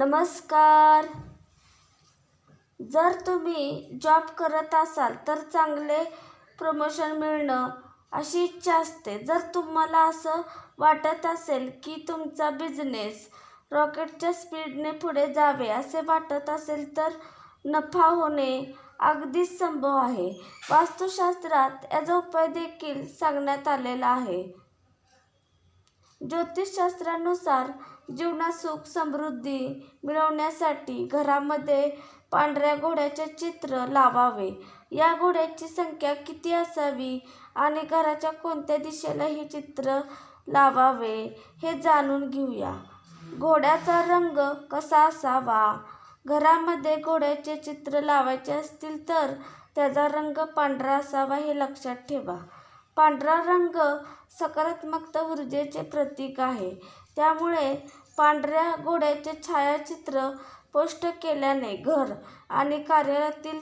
नमस्कार. जर तुम्ही जॉब करत असाल तर चांगले प्रमोशन मिळणं अशी इच्छा असते. जर तुम्हाला असं वाटत असेल की तुमचा बिझनेस रॉकेटच्या स्पीडने पुढे जावे असे वाटत असेल तर नफा होणे अगदीच संभव आहे. वास्तुशास्त्रात याचा उपाय देखील सांगण्यात आलेला आहे. ज्योतिषशास्त्रानुसार जीवनात सुख समृद्धी मिळवण्यासाठी घरामध्ये पांढऱ्या घोड्याचे चित्र लावावे. या घोड्याची संख्या किती असावी आणि घराच्या कोणत्या दिशेला हे चित्र लावावे हे जाणून घेऊया. घोड्याचा रंग कसा असावा? घरामध्ये घोड्याचे चित्र लावायचे असतील तर त्याचा रंग पांढरा असावा हे लक्षात ठेवा. पांढरा रंग सकारात्मकता ऊर्जेचे प्रतीक आहे. त्यामुळे पांढऱ्या घोड्याचे छायाचित्र पोस्ट केल्याने घर आणि कार्यालयातील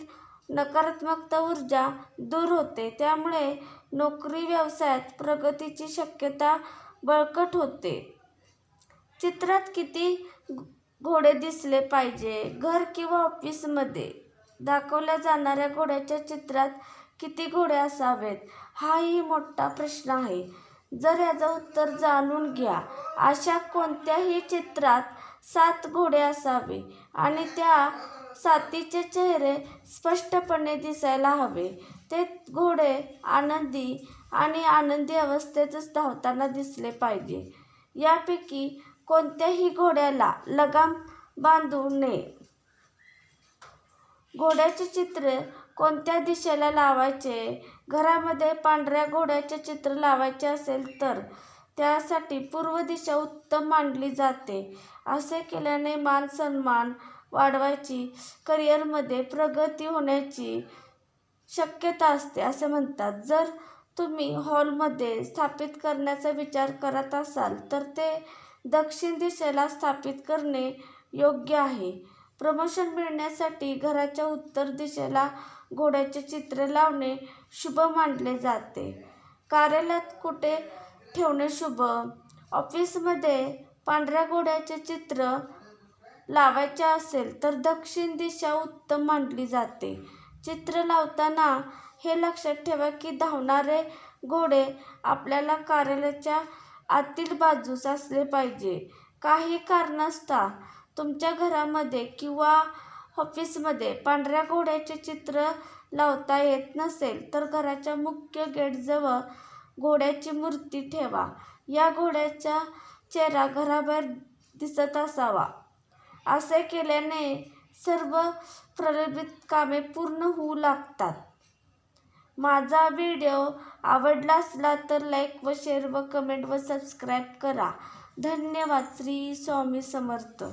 नकारात्मकता ऊर्जा दूर होते. त्यामुळे नोकरी व्यवसायात प्रगतीची शक्यता बळकट होते. चित्रात किती घोडे दिसले पाहिजे? घर किंवा ऑफिसमध्ये दाखवल्या जाणाऱ्या घोड्याच्या चित्रात किती घोडे असावेत? हाही मोठा प्रश्न आहे. जर याचं उत्तर जाणून घ्या. अशा कोणत्याही चित्रात सात घोडे असावे आणि त्या सातीचे चेहरे स्पष्टपणे दिसायला हवे. ते घोडे आनंदी आणि आनंदी अवस्थेतच धावताना दिसले पाहिजे. यापैकी कोणत्याही घोड्याला लगाम बांधू नये. घोड्याचे चित्र कोणत्या दिशेला लावायचे? घरामध्ये पांढऱ्या घोड्याचे चित्र लावायचे असेल तर त्यासाठी पूर्व दिशा उत्तम मानली जाते. असे केल्याने मान सन्मान वाढवायची करिअरमध्ये प्रगती होण्याची शक्यता असते असे म्हणतात. जर तुम्ही हॉलमध्ये स्थापित करण्याचा विचार करत असाल तर ते दक्षिण दिशेला स्थापित करणे योग्य आहे. प्रमोशन मिळण्यासाठी घराच्या उत्तर दिशेला घोड्याचे चित्र लावणे शुभ मानले जाते. कार्यालयात कुठे ठेवणे शुभ? ऑफिसमध्ये पांढऱ्या घोड्याचे चित्र लावायचे असेल तर दक्षिण दिशा उत्तम मानली जाते. चित्र लावताना हे लक्षात ठेवा की धावणारे घोडे आपल्याला कार्यालयाच्या आतील बाजूस असले पाहिजे. काही कारणास्तव तुमच्या घरामध्ये किंवा ऑफिसमध्ये पांढऱ्या घोड्याचे चित्र लावता येत नसेल तर घराच्या मुख्य गेटजवळ घोड्याची मूर्ती ठेवा. या घोड्याचा चेहरा घराबाहेर दिसत असावा. असे केल्याने सर्व प्रलंबित कामे पूर्ण होऊ लागतात. माझा व्हिडिओ आवडला असला तर लाईक व शेअर व कमेंट व सबस्क्राईब करा. धन्यवाद. श्री स्वामी समर्थ.